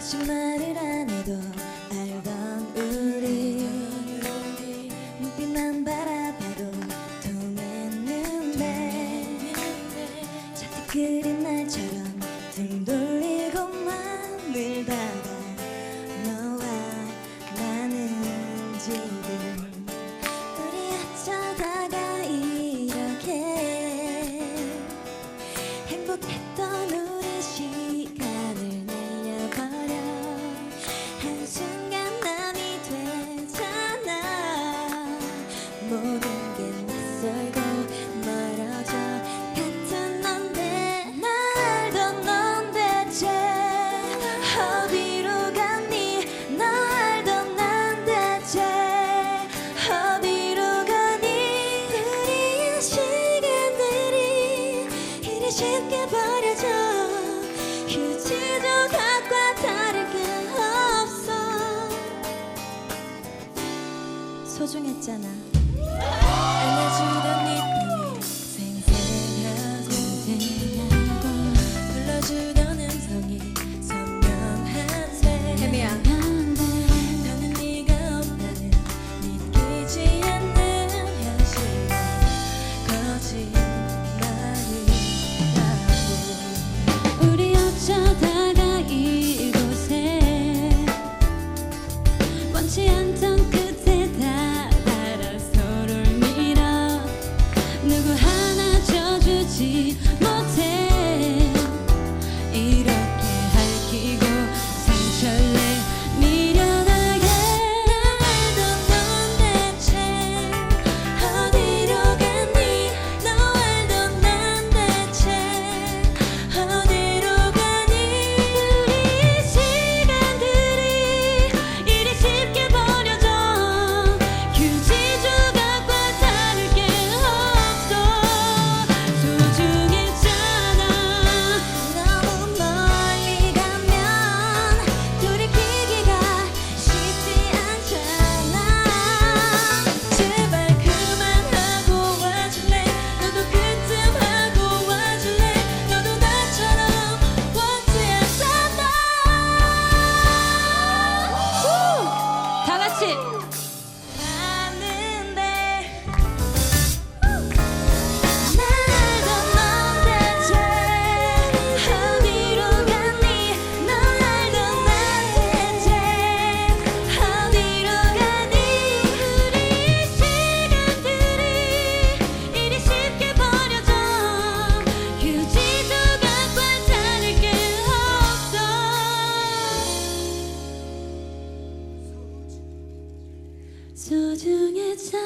다시 말을 안 해도 알던 우리. 눈빛만 바라봐도 통했는데 자꾸 그린 날처럼 등 돌리고 맘을 닫아 너와 나는 지 쉽게 버려져. 휴지도 닭과 다를 게 없어. 소중했잖아. 안아주던 네 품이 생생하던데 누구 하나 져주지. 소중했잖아.